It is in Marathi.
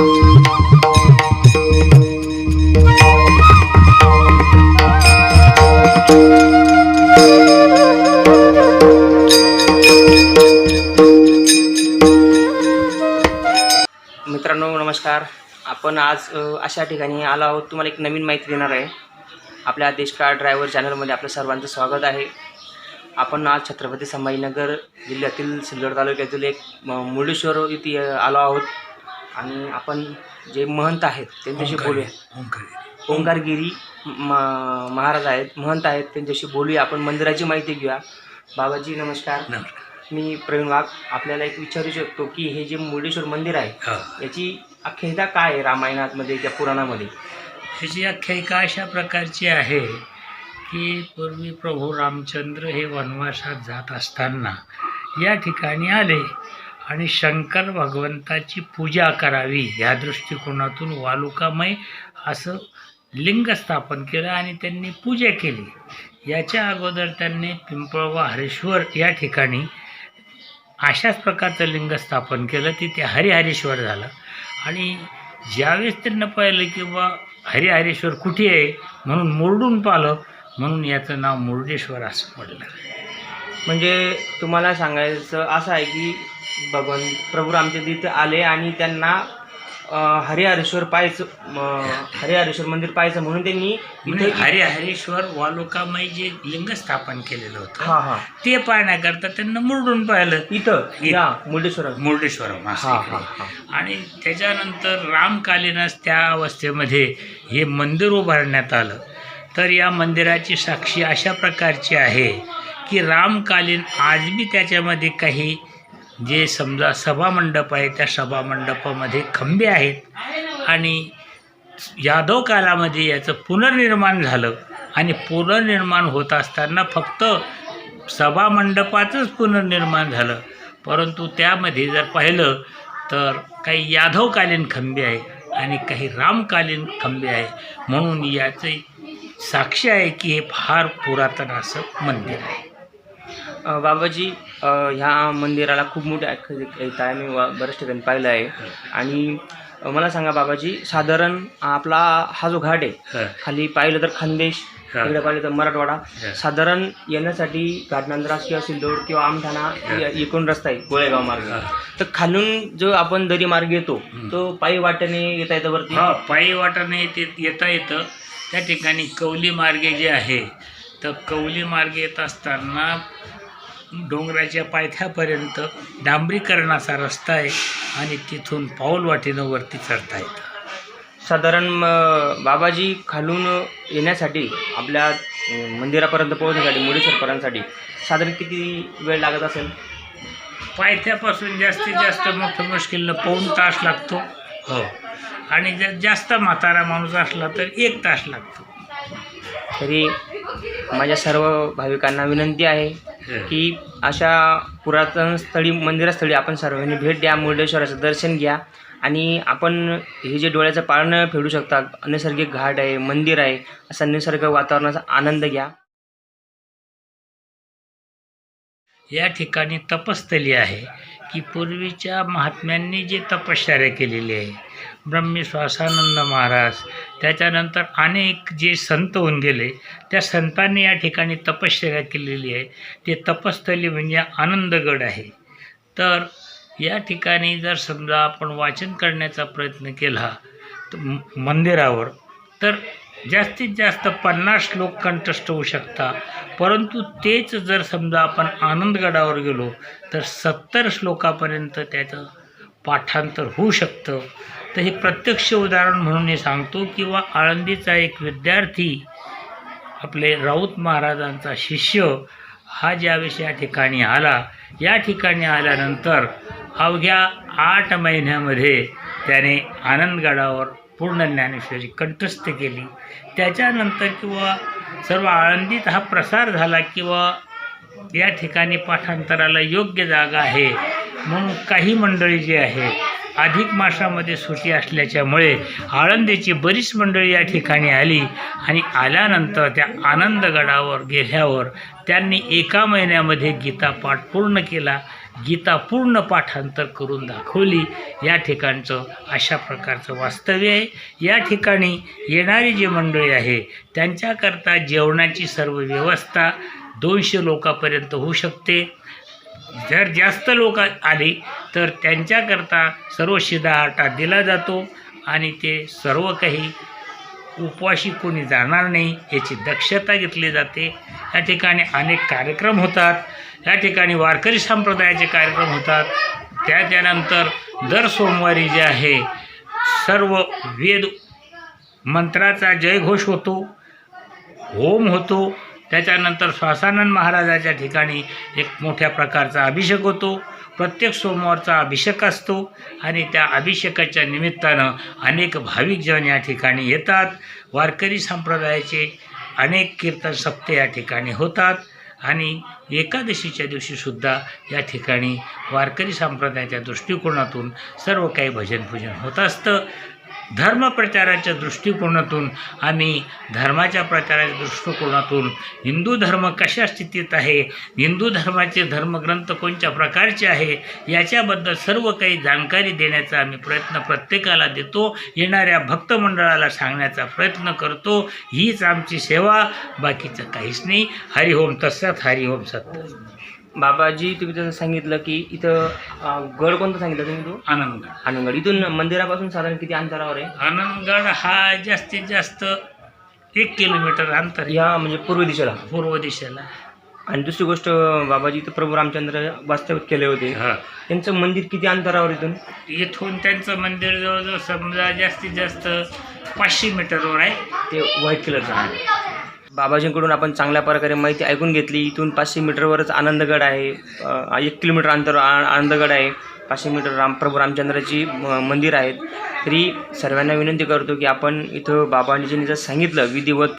मित्रांनो नमस्कार. आपण आज अशा ठिकाणी आलो आहोत. तुम्हाला एक नवीन माहिती देणार आहे. आपल्या देशकाळ ड्रायव्हर चॅनलमध्ये आपलं सर्वांचं स्वागत आहे. आपण आज छत्रपती संभाजीनगर जिल्ह्यातील सिल्लोड तालुक्यातील एक मुर्डेश्वर इथे आलो आहोत. आणि आपण जे महंत आहेत त्यांच्याशी बोलूया. ओंकारगिरी म- महाराज आहेत महंत आहेत त्यांच्याशी बोलूया. आपण मंदिराची माहिती घेऊया. बाबाजी नमस्कार. मी प्रवीण वाघ. आपल्याला एक विचारू शकतो की हे जे मुर्डेश्वर मंदिर आहे याची आख्यायिका काय आहे रामायणामध्ये त्या पुराणामध्ये? ह्याची आख्यायिका अशा प्रकारची आहे की पूर्वी प्रभू रामचंद्र हे वनवासात जात असताना या ठिकाणी आले. आणि शंकर भगवंताची पूजा करावी या दृष्टिकोनातून वालुकामय असं लिंग स्थापन केलं आणि त्यांनी पूजा केली. याच्या अगोदर त्यांनी पिंपळवा हरेश्वर या ठिकाणी अशाच प्रकारचं लिंग स्थापन केलं. तिथे हरिहरेश्वर झालं. आणि ज्यावेळेस त्यांना पाहिलं की बा हरिहरेश्वर कुठे आहे? म्हणून मुरडून पाहिलं. म्हणून याचं नाव मुर्डेश्वर असं पडलं. म्हणजे तुम्हाला सांगायचं असं आहे की भगवान प्रभू रामचंद्र इथे आले आणि त्यांना हरिहरेश्वर पाहायचं हरिहरेश्वर मंदिर पाहायचं म्हणून त्यांनी इथे हरिहरेश्वर वालुकामय जे लिंग स्थापन केलेलं होतं हा हा. ते पाहण्याकरता त्यांना मुरडून पाहिलं. इथं या मुर्डेश्वर मुर्डेश्वरम असं हा इकडे. हा हा. आणि त्याच्यानंतर रामकालीनच त्या अवस्थेमध्ये हे मंदिर उभारण्यात आलं. तर या मंदिराची साक्षी अशा प्रकारची आहे. की रामकालीन आज बी त्याच्यामध्ये काही जे समजा सभामंडप आहे त्या सभामंडपामध्ये खंबे आहेत. आणि यादव कालामध्ये याचं पुनर्निर्माण झालं. आणि पुनर्निर्माण होत असताना फक्त सभामंडपाचंच पुनर्निर्माण झालं. परंतु त्यामध्ये जर पाहिलं तर काही यादवकालीन खंबे आहे आणि काही रामकालीन खंबे आहे म्हणून याचे साक्षी आहे की हे फार पुरातन असं मंदिर आहे. बाबाजी ह्या मंदिराला खूप मोठी आख्यायिका आहे. मी वा- बऱ्याच ठिकाणी पाहिलं आहे. आणि मला सांगा बाबाजी साधारण आपला हा जो घाट आहे खाली पाहिलं तर खानदेश. इकडे पाहिलं तर मराठवाडा. साधारण येण्यासाठी घाटनांद्रास किंवा सिल्लोड किंवा आमठाणा एकूण रस्ता आहे गोळेगाव मार्ग. तर खालून जो आपण दरी मार्ग येतो. तो पायी वाटेने येता येतं वरती? हा पायी वाटाने ते येता येतं. त्या ठिकाणी कौली मार्गे जे आहे तर कौली मार्गे येत असताना डोंगराच्या पायथ्यापर्यंत डांबरीकरणाचा रस्ता आहे आणि तिथून पाऊल वाटेनं वरती चढता येतं साधारण म- बाबाजी खालून येण्यासाठी आपल्या अं, मंदिरापर्यंत पोहोचण्यासाठी मुर्डेश्वरपर्यंतसाठी साधारण किती वेळ लागत असेल? पायथ्यापासून जास्तीत जास्त मोठं मुश्किलनं पाऊण तास लागतो. हो. आणि जर जास्त म्हातारा माणूस असला तर एक तास लागतो. तरी माझ्या सर्व भाविकांना विनंती आहे की अशा पुरातन स्थळी मंदिरस्थळी आपण सर्वांनी भेट द्या मुर्डेश्वराचं दर्शन घ्या. आणि आपण हे जे डोळ्याचं पाळणं फेडू शकता नैसर्गिक घाट आहे मंदिर आहे असा निसर्ग वातावरणाचा आनंद घ्या. या ठिकाणी तपस्थली आहे की पूर्वीच्या महात्म्यांनी जे तपश्चर्या केलेली आहे ब्रह्मी श्वासानंद महाराज. त्याच्यानंतर अनेक जे संत होऊन गेले त्या संतांनी या ठिकाणी तपश्चर्या केलेली आहे. ते तपस्थली म्हणजे आनंदगड आहे. तर या ठिकाणी जर समजा आपण वाचन करण्याचा प्रयत्न केला तर मंदिरावर तर जास्तीत जास्त पन्नास लोक कंठस्थ होऊ शकता परंतु तेच जर समजा आपण आनंदगडावर गेलो तर सत्तर श्लोकापर्यंत त्याचं पाठांतर होऊ शकतं. तर हे प्रत्यक्ष उदाहरण म्हणून मी सांगतो किंवा आळंदीचा एक विद्यार्थी आपले राऊत महाराजांचा शिष्य हा ज्यावेळेस या ठिकाणी आला या ठिकाणी आल्यानंतर अवघ्या आठ महिन्यामध्ये त्याने आनंदगडावर पूर्ण ज्ञानेश्वरी कंठस्थ केली. त्याच्यानंतर किंवा सर्व आळंदीत हा प्रसार झाला किंवा या ठिकाणी पाठांतराला योग्य जागा आहे म्हणून काही मंडळी जी आहे अधिक मासामध्ये सुटी असल्याच्यामुळे आळंदीची बरीच मंडळी या ठिकाणी आली आणि आल्यानंतर त्या आनंदगडावर गेल्यावर त्यांनी एका महिन्यामध्ये गीतापाठ पूर्ण केला. गीता पूर्ण पाठांतर करून दाखवली. या ठिकाणचं अशा प्रकारचं वास्तव्य आहे. या ठिकाणी येणारी जी मंडळी आहे त्यांच्याकरता जेवणाची सर्व व्यवस्था दोनशे लोकापर्यंत होऊ शकते. जर जास्त लोक आले तर त्यांच्याकरता सर्व शिदा आटा दिला जातो आणि ते सर्व काही उपवाशी कोणी जाणार नाही याची दक्षता घेतली जाते. या ठिकाणी अनेक कार्यक्रम होतात. या ठिकाणी वारकरी संप्रदायाचे कार्यक्रम होतात. त्या त्यानंतर दर सोमवारी जे आहे सर्व वेद मंत्राचा जयघोष होतो होम होतो. त्याच्यानंतर श्वासानंद महाराजाच्या ठिकाणी एक मोठ्या प्रकारचा अभिषेक होतो. प्रत्येक सोमवारचा अभिषेक असतो आणि त्या अभिषेकाच्या निमित्तानं अनेक भाविकजन या ठिकाणी येतात. वारकरी संप्रदायाचे अनेक कीर्तन सप्ते या ठिकाणी होतात आणि एकादशीच्या दिवशीसुद्धा या ठिकाणी वारकरी संप्रदायाच्या दृष्टिकोनातून सर्व काही भजनपूजन होत असतं. धर्मप्रचाराच्या दृष्टिकोनातून आम्ही धर्माच्या प्रचाराच्या दृष्टिकोनातून हिंदू धर्म कशा स्थितीत आहे? हिंदू धर्माचे धर्मग्रंथ कोणत्या प्रकारचे आहे? याच्याबद्दल सर्व काही जाणकारी देण्याचा आम्ही प्रयत्न प्रत्येकाला देतो. येणाऱ्या भक्त मंडळाला सांगण्याचा प्रयत्न करतो. हीच आमची सेवा. बाकीचं काहीच नाही. हरिओम तसत हरिओम सत्य बाबाजी तुम्ही जसं सांगितलं की इथं गड कोणतं सांगितलं तुम्ही? तो आनंदगड. आनंदगड. इथून मंदिरापासून साधारण किती अंतरावर आहे. आनंदगड हा जास्तीत जास्त एक किलोमीटर अंतर आहे. ह्या म्हणजे पूर्व दिशेला. पूर्व दिशेला. आणि दुसरी गोष्ट बाबाजी इथं प्रभू रामचंद्र वास्तविक केले होते. हा. त्यांचं मंदिर किती अंतरावर इथून? इथून त्यांचं मंदिर जवळजवळ समजा जास्तीत जास्त पाचशे मीटरवर आहे. ते व्हाईट कलरचं आहे. बाबाजींकडून आपण चांगल्या प्रकारे माहिती ऐकून घेतली. इथून पाचशे मीटरवरच आनंदगड आहे. अं, एक किलोमीटर अंतर आ- आनंदगड आहे. पाचशे मीटर राम प्रभू रामचंद्राची म- मंदिर आहेत. तरी सर्वांना विनंती करतो की आपण इथं बाबांनी जर सांगितलं विधिवत